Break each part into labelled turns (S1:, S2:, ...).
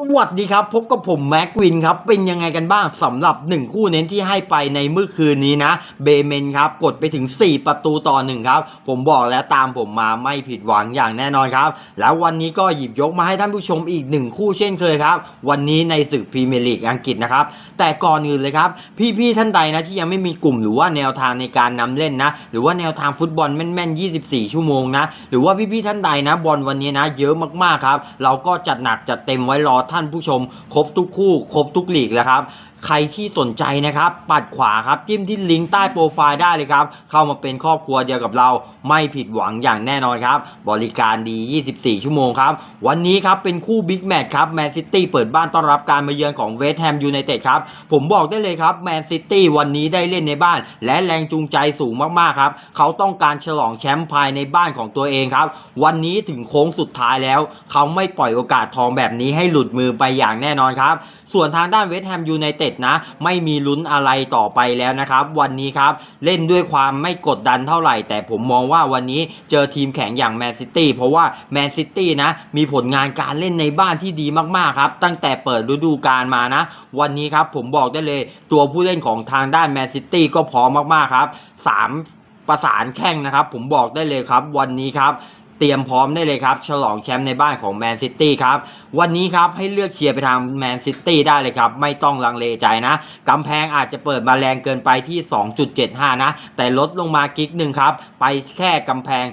S1: สวัสดีครับ พบกับผมแม็กวินครับ เป็นยังไงกันบ้างสำหรับ 1 คู่เน้นที่ให้ไปในเมื่อคืนนี้นะ เบเมนครับ กดไปถึง 4 ประตูต่อ1ครับ ผมบอกแล้วตามผมมาไม่ผิดหวังอย่างแน่นอนครับ แล้ววันนี้ก็หยิบยกมาให้ท่านผู้ชมอีก 1 คู่เช่นเคยครับ วันนี้ในศึกพรีเมียร์ลีกอังกฤษนะครับ แต่ก่อนอื่นเลยครับ พี่ๆท่านใดนะที่ยังไม่มีกลุ่มหรือว่าแนวทางในการนำเล่นนะ หรือว่าแนวทางฟุตบอลแม่นๆ 24 ชั่วโมงนะ หรือว่าพี่ๆท่านใดนะบอลวันนี้นะ เยอะมากๆครับ เราก็จัดหนักจัดเต็มไว้รอท่านผู้ชม ครบทุกคู่ ครบทุกหลีกแล้วครับ ใครที่สนใจนะครับ ปัดขวาครับจิ้มที่ลิงก์ใต้โปรไฟล์ได้เลยครับ เข้ามาเป็นครอบครัวเดียวกับเราไม่ผิดหวังอย่างแน่นอนครับ บริการดี 24 ชั่วโมงครับ วันนี้ครับเป็นคู่บิ๊กแมตช์ครับแมนซิตี้เปิดบ้านต้อนรับการมาเยือนของเวสต์แฮมยูไนเต็ดครับ ผมบอกได้เลยครับแมนซิตี้วันนี้ได้เล่นในบ้าน และแรงจูงใจสูงมากๆครับ เขาต้องการฉลองแชมป์ภายในบ้านของตัวเองครับ วันนี้ถึงโค้งสุดท้ายแล้ว เขาไม่ปล่อยโอกาสทองแบบนี้ให้หลุดมือไปอย่างแน่นอนครับส่วนทางด้านเวสต์แฮมยูไนเต็ดนะ ไม่มีลุ้นอะไรต่อไปแล้วนะครับ วันนี้ครับเล่นด้วยความไม่กดดันเท่าไหร่ แต่ผมมองว่าวันนี้เจอทีมแข็งอย่างแมนซิตี้เพราะว่าแมนซิตี้นะมีผลงานการเล่นในบ้านที่ดีมากๆครับ ตั้งแต่เปิดฤดูกาลมานะ วันนี้ครับผมบอกได้เลยตัวผู้เล่นของทางด้านแมนซิตี้ก็พร้อมมากๆครับสามประสานแข้งนะครับ ผมบอกได้เลยครับ วันนี้ครับ เตรียมพร้อมได้เลยครับ ฉลองแชมป์ในบ้านของแมนซิตี้ครับ วันนี้ครับให้เลือกเชียร์ไปทางแมนซิตี้ได้เลยครับ ไม่ต้องลังเลใจนะ กำแพงอาจจะเปิดมาแรงเกินไปที่ 2.75 นะ แต่ลดลงมากิ๊กหนึ่งครับ ไปแค่กำแพง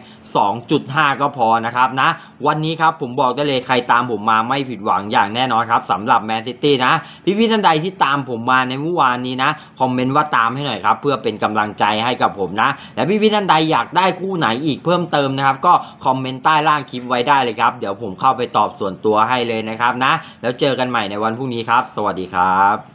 S1: 2.5 ก็พอนะครับนะ วันนี้ครับผมบอกได้เลยใครตามผมมาไม่ผิดหวังอย่างแน่นอนครับสำหรับแมนซิตี้นะ พี่ๆท่านใดที่ตามผมมาในเมื่อวานนี้นะ คอมเมนต์ว่าตามให้หน่อยครับ เพื่อเป็นกำลังใจให้กับผมนะ และพี่ๆท่านใดอยากได้คู่ไหนอีกเพิ่มเติมนะครับ ก็คอมมเมนต์ใต้ล่างคลิปไว้ได้เลยครับ เดี๋ยวผมเข้าไปตอบส่วนตัวให้เลยนะครับนะ แล้วเจอกันใหม่ในวันพรุ่งนี้ครับ สวัสดีครับ